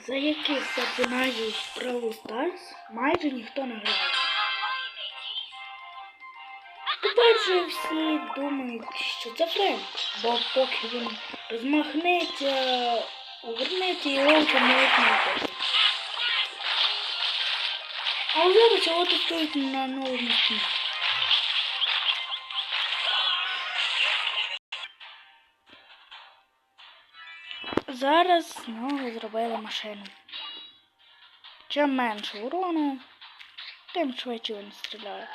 за яких персонажів Бравл Старс майже ніхто не грає. По-перше, всі думають, що це Френк, бо поки він розмахнеться, увернеться його помилить не хоче. А зараз його тестують на новому скіні. Зараз з нього зробили машину. Чим менше урону, тим швидше він стріляє.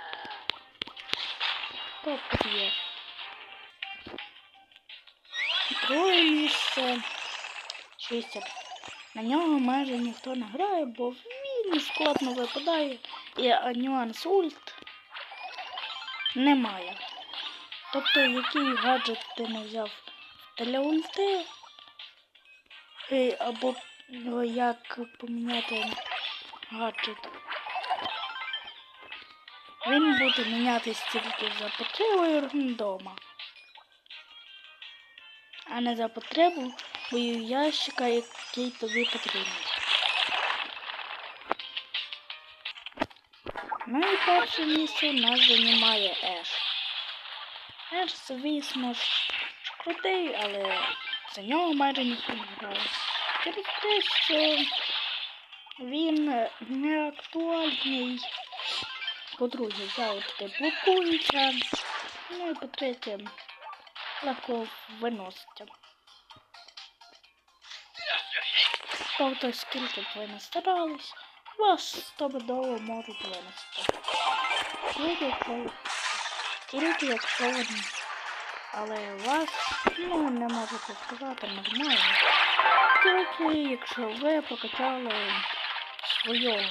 Тобто є. Друге місце 60. На нього майже ніхто не грає, бо він складно випадає і нюанс ульт немає. Тобто, який гаджет ти не взяв для ульти, або ну, як поміняти гаджет. Він буде мінятись тільки за потребою рандома, а не за потребою ящика, який тобі потрібен. Ну і перше місце у нас займає Еш. Еш, звісно ж, крутий, але за нього майже ніхто не грає. Через те, що він не актуальний. По-друге, завжди блокується. Ну і по-третє, легко виноситься. Тобто, скільки б ви не старались, вас стопудово можуть винести. Тільки якщо, ви не- але вас, ну, не можете сказати нормально. Тільки якщо ви прокачали свою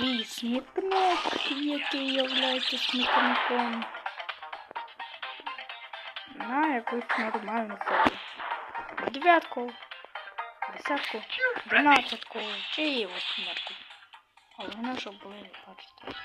свій смітник, який являється смітником на якусь нормальну силу. Дев'ятку, десятку, дванадцятку чи восьмерку. Головне, щоб були бачите.